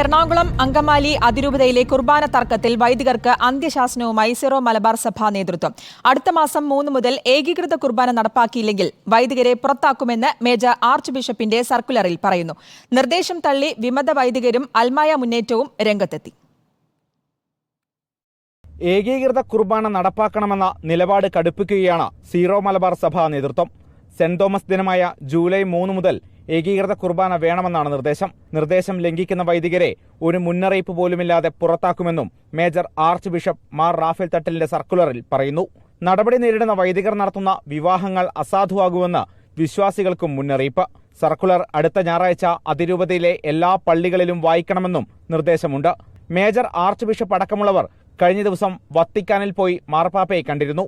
എറണാകുളം അങ്കമാലി അതിരൂപതയിലെ കുർബാന തർക്കത്തിൽ വൈദികർക്ക് അന്ത്യശാസനവുമായി സിറോ മലബാർ സഭാ നേതൃത്വം. അടുത്ത മാസം മൂന്ന് മുതൽ ഏകീകൃത കുർബാന നടപ്പാക്കിയില്ലെങ്കിൽ വൈദികരെ പുറത്താക്കുമെന്ന് മേജർ ആർച്ച് ബിഷപ്പിന്റെ സർക്കുലറിൽ പറയുന്നു. നിർദ്ദേശം തള്ളി വിമത വൈദികരും അൽമായ മുന്നേറ്റവും രംഗത്തെത്തി. ഏകീകൃത കുർബാന നടപ്പാക്കണമെന്ന നിലപാട് കടുപ്പിക്കുകയാണ് സീറോ മലബാർ സഭാ നേതൃത്വം. സെന്റ് തോമസ് ദിനമായ ജൂലൈ മൂന്ന് മുതൽ ഏകീകൃത കുർബാന വേണമെന്നാണ് നിർദ്ദേശം. നിർദ്ദേശം ലംഘിക്കുന്ന വൈദികരെ ഒരു മുന്നറിയിപ്പ് പോലുമില്ലാതെ പുറത്താക്കുമെന്നും major archbishop Mar Rafale തട്ടലിന്റെ സർക്കുലറിൽ പറയുന്നു. നടപടി നേരിടുന്ന വൈദികർ നടത്തുന്ന വിവാഹങ്ങൾ അസാധുവാകുമെന്ന് വിശ്വാസികൾക്കും മുന്നറിയിപ്പ്. സർക്കുലർ അടുത്ത ഞായറാഴ്ച അതിരൂപതയിലെ എല്ലാ പള്ളികളിലും വായിക്കണമെന്നും നിർദ്ദേശമുണ്ട്. മേജർ ആർച്ച് ബിഷപ്പ് അടക്കമുള്ളവർ കഴിഞ്ഞ ദിവസം വത്തിക്കാനിൽ പോയി മാർപ്പാപ്പയെ കണ്ടിരുന്നു.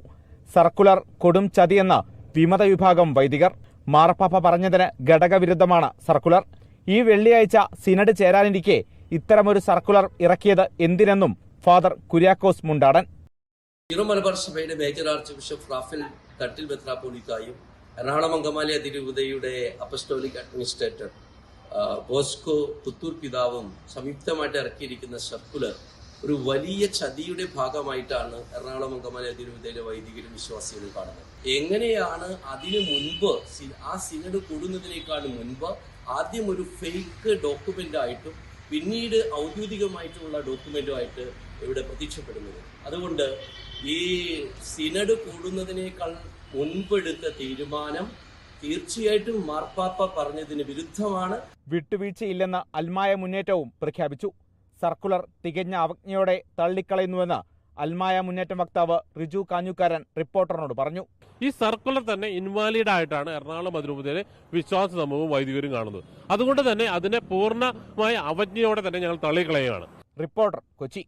സർക്കുലർ കൊടും ചതിയെന്ന് വിമത വിഭാഗം വൈദികർ മാർപ്പാപ്പ പറഞ്ഞതിന് ഘടകവിരുദ്ധമാണ് സർക്കുലർ. ഈ വെള്ളിയാഴ്ച സിനഡ് ചേരാനിരിക്കെ ഇത്തരമൊരു സർക്കുലർ ഇറക്കിയത് എന്തിനെന്നും ഫാദർ കുര്യാക്കോസ് മുണ്ടാടൻ. സീറോ മലബാർ സഭയുടെ major archbishop Raphael Thattil മെത്രാപ്പോലിക്കായും എറണാകുളം അങ്കമാലി അതിരൂപതയുടെ അപ്പസ്റ്റോലിക് അഡ്മിനിസ്ട്രേറ്റർ ബോസ്കോ പുത്തൂർ പിതാവും സംയുക്തമായിട്ട് ഇറക്കിയിരിക്കുന്ന സർക്കുലർ ഒരു വലിയ ചതിയുടെ ഭാഗമായിട്ടാണ് എറണാകുളം അങ്കമാലി അതിരൂപതയിലെ വൈദികരും വിശ്വാസികളും കാണുന്നത്. എങ്ങനെയാണ് അതിനു മുൻപ് ആ സിനഡ് കൂടുന്നതിനേക്കാൾ മുൻപ് ആദ്യം ഒരു ഫേക്ക് ഡോക്യുമെന്റ് ആയിട്ടും പിന്നീട് ഔദ്യോഗികമായിട്ടുള്ള ഡോക്യുമെന്റുമായിട്ട് ഇവിടെ പ്രത്യക്ഷപ്പെടുന്നത്? അതുകൊണ്ട് ഈ സിനഡ് കൂടുന്നതിനേക്കാൾ മുൻപെടുത്ത തീരുമാനം തീർച്ചയായിട്ടും മാർപ്പാപ്പ പറഞ്ഞതിന് വിരുദ്ധമാണ്. വിട്ടുവീഴ്ചയില്ലെന്ന് അൽമായ മുന്നേറ്റവും പ്രഖ്യാപിച്ചു. സർക്കുലർ തികഞ്ഞ അവജ്ഞയോടെ തള്ളിക്കളയുന്നുവെന്ന് അൽമായ മുന്നേറ്റം വക്താവ് റിജു കാഞ്ഞുകാരൻ റിപ്പോർട്ടറിനോട് പറഞ്ഞു. ഈ സർക്കുലർ തന്നെ ഇൻവാലിഡ് ആയിട്ടാണ് എറണാകുളം അതിരൂപതയിലെ വിശ്വാസ സമൂഹവും വൈദികരും കാണുന്നത്. അതുകൊണ്ട് തന്നെ അതിനെ പൂർണമായ അവജ്ഞയോടെ തന്നെ ഞങ്ങൾ തള്ളിക്കളയുകയാണ്. റിപ്പോർട്ടർ കൊച്ചി.